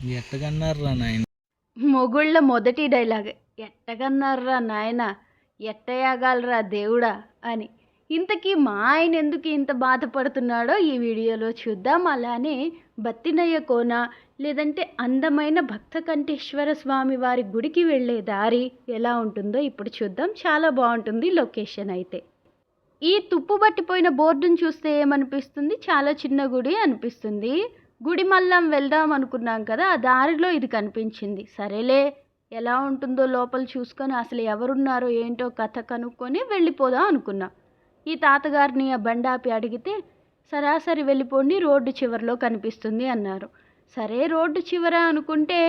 ఎట్టగన్నారా నాయన? మొగుళ్ళ మొదటి డైలాగ్ ఎట్టగన్నారా నాయన? ఎట్టయాగాలరా దేవుడా? అని. ఇంతకీ మా ఆయన ఎందుకు ఇంత బాధపడుతున్నాడో ఈ వీడియోలో చూద్దాం. అలానే బత్తినయ్య కోన లేదంటే అందమైన భక్త కంఠేశ్వర స్వామి వారి గుడికి వెళ్ళే దారి ఎలా ఉంటుందో ఇప్పుడు చూద్దాం. చాలా బాగుంటుంది లొకేషన్ అయితే. ఈ తుప్పు పట్టిపోయిన బోర్డును చూస్తే ఏమనిపిస్తుంది? చాలా చిన్న గుడి అనిపిస్తుంది. గుడి మల్లం వెళ్దాం అనుకున్నాం కదా ఆ దారిలో ఇది కనిపించింది. సరేలే ఎలా ఉంటుందో లోపల చూసుకొని అసలు ఎవరున్నారో ఏంటో కథ కనుక్కొని వెళ్ళిపోదాం అనుకున్నాం. ఈ తాతగారిని ఆ బండాపి అడిగితే సరాసరి వెళ్ళిపోండి రోడ్డు చివరిలో కనిపిస్తుంది అన్నారు. సరే రోడ్డు చివర అనుకుంటే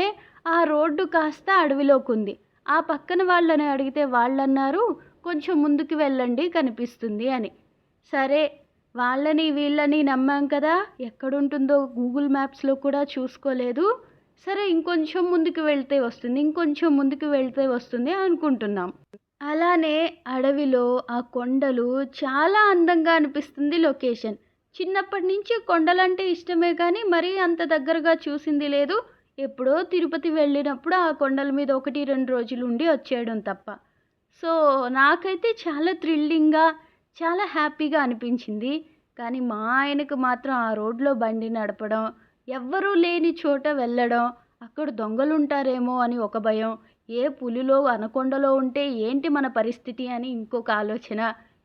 ఆ రోడ్డు కాస్త అడవిలోకి ఉంది. ఆ పక్కన వాళ్ళని అడిగితే వాళ్ళన్నారు కొంచెం ముందుకు వెళ్ళండి కనిపిస్తుంది అని. సరే వాళ్ళని వీళ్ళని నమ్మాం కదా. ఎక్కడుంటుందో గూగుల్ మ్యాప్స్లో కూడా చూసుకోలేదు. సరే ఇంకొంచెం ముందుకు వెళ్తే వస్తుంది ఇంకొంచెం ముందుకు వెళ్తే వస్తుంది అనుకుంటున్నాం. అలానే అడవిలో ఆ కొండలు చాలా అందంగా అనిపిస్తుంది లొకేషన్. చిన్నప్పటి నుంచి కొండలంటే ఇష్టమే కానీ మరీ అంత దగ్గరగా చూసింది లేదు. ఎప్పుడో తిరుపతి వెళ్ళినప్పుడు ఆ కొండల మీద ఒకటి రెండు రోజులు ఉండి వచ్చేయడం తప్ప. సో నాకైతే చాలా థ్రిల్లింగ్గా చాలా హ్యాపీగా అనిపించింది. కానీ మా ఆయనకు మాత్రం ఆ రోడ్లో బండి నడపడం ఎవ్వరూ లేని చోట వెళ్ళడం అక్కడ దొంగలు ఉంటారేమో అని ఒక భయం. ఏ పులిలో అనకొండలో ఉంటే ఏంటి మన పరిస్థితి అని ఇంకొక ఆలోచన.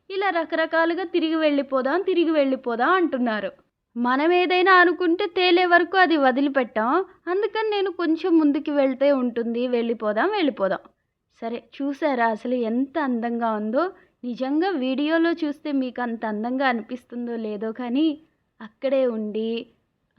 ఇలా రకరకాలుగా తిరిగి వెళ్ళిపోదాం తిరిగి వెళ్ళిపోదాం అంటున్నారు. మనం ఏదైనా అనుకుంటే తేలే వరకు అది వదిలిపెట్టాం. అందుకని నేను కొంచెం ముందుకు వెళ్తే ఉంటుంది. వెళ్ళిపోదాం వెళ్ళిపోదాం. సరే చూసారా అసలు ఎంత అందంగా ఉందో? నిజంగా వీడియోలో చూస్తే మీకు అంత అందంగా అనిపిస్తుందో లేదో కానీ అక్కడే ఉండి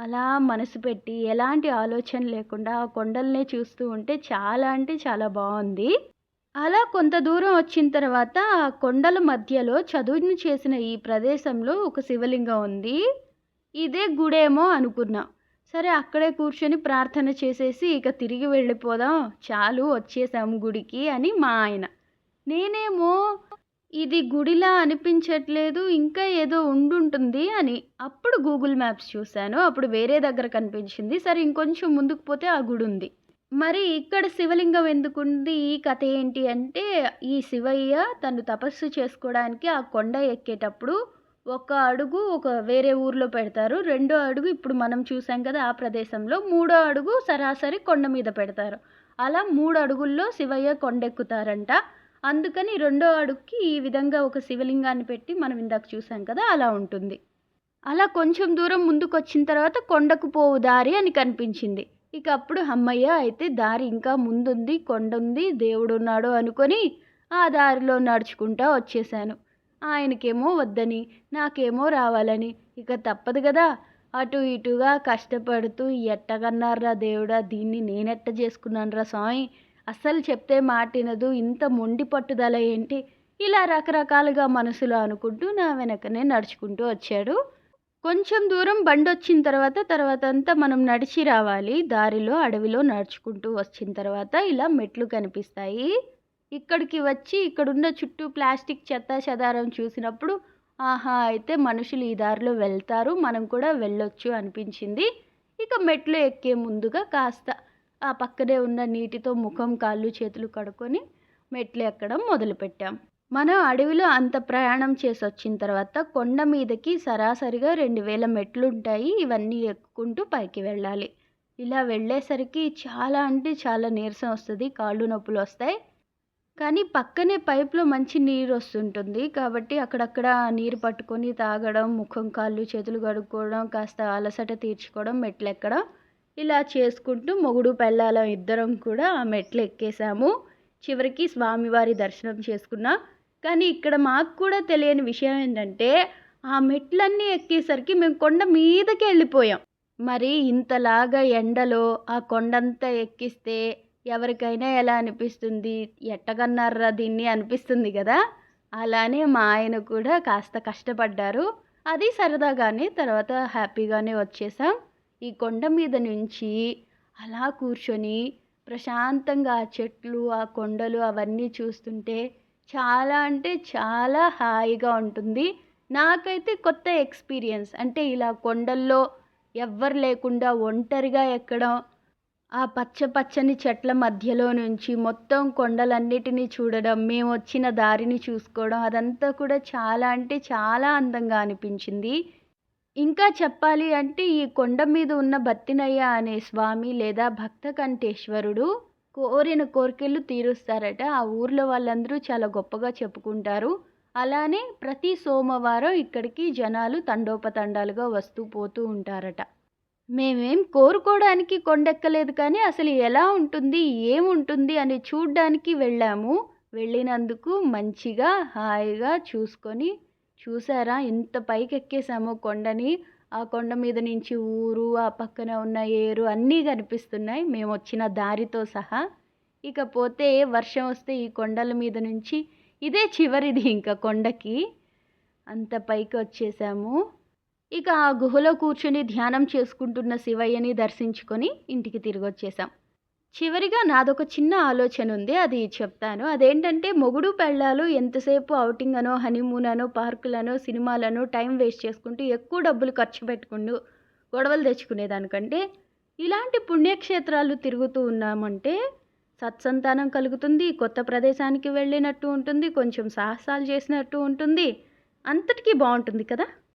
అలా మనసు పెట్టి ఎలాంటి ఆలోచన లేకుండా ఆ కొండల్నే చూస్తూ ఉంటే చాలా అంటే చాలా బాగుంది. అలా కొంత దూరం వచ్చిన తర్వాత ఆ కొండల మధ్యలో చదువును చేసిన ఈ ప్రదేశంలో ఒక శివలింగం ఉంది. ఇదే గుడేమో అనుకున్నాం. సరే అక్కడే కూర్చొని ప్రార్థన చేసేసి ఇక తిరిగి వెళ్ళిపోదాం. చాలు వచ్చేసాము గుడికి అని మా ఆయన. నేనేమో ఇది గుడిలా అనిపించట్లేదు ఇంకా ఏదో ఉండుంటుంది అని. అప్పుడు గూగుల్ మ్యాప్స్ చూశాను. అప్పుడు వేరే దగ్గర కనిపించింది. సరే ఇంకొంచెం ముందుకు పోతే ఆ గుడి ఉంది. మరి ఇక్కడ శివలింగం ఎందుకుంది? ఈ కథ ఏంటి అంటే ఈ శివయ్య తను తపస్సు చేసుకోవడానికి ఆ కొండ ఎక్కేటప్పుడు ఒక అడుగు ఒక వేరే ఊర్లో పెడతారు. రెండో అడుగు ఇప్పుడు మనం చూసాం కదా ఆ ప్రదేశంలో. మూడో అడుగు సరాసరి కొండ మీద పెడతారు. అలా మూడు అడుగుల్లో శివయ్య కొండెక్కుతారంట. అందుకని రెండో అడుగుకి ఈ విధంగా ఒక శివలింగాన్ని పెట్టి మనం ఇందాక చూసాం కదా అలా ఉంటుంది. అలా కొంచెం దూరం ముందుకు వచ్చిన తర్వాత కొండకు పోవు దారి అని కనిపించింది. ఇక అప్పుడు అమ్మయ్య అయితే దారి ఇంకా ముందుంది కొండ ఉంది దేవుడు ఉన్నాడు అనుకొని ఆ దారిలో నడుచుకుంటా వచ్చేసాను ఆయనకేమో వద్దని నాకేమో రావాలని. ఇక తప్పదు కదా అటు ఇటుగా కష్టపడుతూ ఎట్టగన్నారా దేవుడా దీన్ని నేనెట్ట చేసుకున్నాను స్వామి? అస్సలు చెప్తే మాటినదు ఇంత మొండి పట్టుదల ఏంటి? ఇలా రకరకాలుగా మనసులో అనుకుంటూ నా వెనకనే నడుచుకుంటూ వచ్చాడు. కొంచెం దూరం బండి వచ్చిన తర్వాత తర్వాత అంతా మనం నడిచి రావాలి. దారిలో అడవిలో నడుచుకుంటూ వచ్చిన తర్వాత ఇలా మెట్లు కనిపిస్తాయి. ఇక్కడికి వచ్చి ఇక్కడున్న చుట్టూ ప్లాస్టిక్ చెత్త చెదారం చూసినప్పుడు ఆహా అయితే మనుషులు ఈ దారిలో వెళ్తారు. మనం కూడా వెళ్ళొచ్చు అనిపించింది. ఇక మెట్లు ఎక్కే ముందుగా కాస్త ఆ పక్కనే ఉన్న నీటితో ముఖం కాళ్ళు చేతులు కడుక్కొని మెట్లు ఎక్కడం మొదలుపెట్టాం. మనం అడవిలో అంత ప్రయాణం చేసి వచ్చిన తర్వాత కొండ మీదకి సరాసరిగా రెండు వేల మెట్లు ఉంటాయి ఇవన్నీ ఎక్కుకుంటూ పైకి వెళ్ళాలి. ఇలా వెళ్ళేసరికి చాలా అంటే చాలా నీరసం వస్తుంది కాళ్ళు నొప్పులు వస్తాయి. కానీ పక్కనే పైప్లో మంచి నీరు వస్తుంటుంది. కాబట్టి అక్కడక్కడ నీరు పట్టుకొని తాగడం ముఖం కాళ్ళు చేతులు కడుక్కోవడం కాస్త అలసట తీర్చుకోవడం మెట్లు ఎక్కడం ఇలా చేసుకుంటూ మొగుడు పెళ్ళాలం ఇద్దరం కూడా ఆ మెట్లు ఎక్కేసాము చివరికి స్వామివారి దర్శనం చేసుకున్నా. కానీ ఇక్కడ మాకు కూడా తెలియని విషయం ఏంటంటే ఆ మెట్లన్నీ ఎక్కేసరికి మేము కొండ మీదకి వెళ్ళిపోయాం. మరి ఇంతలాగా ఎండలో ఆ కొండంతా ఎక్కిస్తే ఎవరికైనా ఎలా అనిపిస్తుంది? ఎట్టగన్నారా దీన్ని అనిపిస్తుంది కదా? అలానే మా ఆయన కూడా కాస్త కష్టపడ్డారు. అది సరదాగానే తర్వాత హ్యాపీగానే వచ్చేసాం. ఈ కొండ మీద నుంచి అలా కూర్చొని ప్రశాంతంగా ఆ చెట్లు ఆ కొండలు అవన్నీ చూస్తుంటే చాలా అంటే చాలా హాయిగా ఉంటుంది. నాకైతే కొత్త ఎక్స్పీరియన్స్. అంటే ఇలా కొండల్లో ఎవ్వరు లేకుండా ఒంటరిగా ఎక్కడం ఆ పచ్చ పచ్చని చెట్ల మధ్యలో నుంచి మొత్తం కొండలన్నిటినీ చూడడం మేము వచ్చిన దారిని చూసుకోవడం అదంతా కూడా చాలా అంటే చాలా అందంగా అనిపించింది. ఇంకా చెప్పాలి అంటే ఈ కొండ మీద ఉన్న బత్తినయ్య అనే స్వామి లేదా భక్త కంఠేశ్వరుడు కోరిన కోరికలు తీరుస్తారట. ఆ ఊర్లో వాళ్ళందరూ చాలా గొప్పగా చెప్పుకుంటారు. అలానే ప్రతి సోమవారం ఇక్కడికి జనాలు తండోపతండాలుగా వస్తూ పోతూ ఉంటారట. మేమేం కోరుకోవడానికి కొండెక్కలేదు కానీ అసలు ఎలా ఉంటుంది ఏముంటుంది అని చూడ్డానికి వెళ్ళాము. వెళ్ళినందుకు మంచిగా హాయిగా చూసుకొని చూసారా? ఎంత పైకి ఎక్కేసామో కొండని. ఆ కొండ మీద నుంచి ఊరు ఆ పక్కన ఉన్న ఏరు అన్నీ కనిపిస్తున్నాయి. మేము వచ్చిన దారితో సహా. ఇకపోతే వర్షం వస్తే ఈ కొండల మీద నుంచి ఇదే చివరిది ఇంకా కొండకి. అంత పైకి వచ్చేసాము ఇక ఆ గుహలో కూర్చుని ధ్యానం చేసుకుంటున్న శివయ్యని దర్శించుకొని ఇంటికి తిరిగి వచ్చేసాం చివరిగా నాదొక చిన్న ఆలోచన ఉంది అది చెప్తాను. అదేంటంటే మొగుడు పెళ్ళాలు ఎంతసేపు అవుటింగ్ అనో హనీమూన్ అనో పార్కులనో సినిమాలను టైం వేస్ట్ చేసుకుంటూ ఎక్కువ డబ్బులు ఖర్చు పెట్టుకుంటూ గొడవలు తెచ్చుకునేదానికంటే ఇలాంటి పుణ్యక్షేత్రాలు తిరుగుతూ ఉన్నామంటే సత్సంతానం కలుగుతుంది కొత్త ప్రదేశానికి వెళ్ళినట్టు ఉంటుంది కొంచెం సాహసాలు చేసినట్టు ఉంటుంది. అంతటికీ బాగుంటుంది కదా?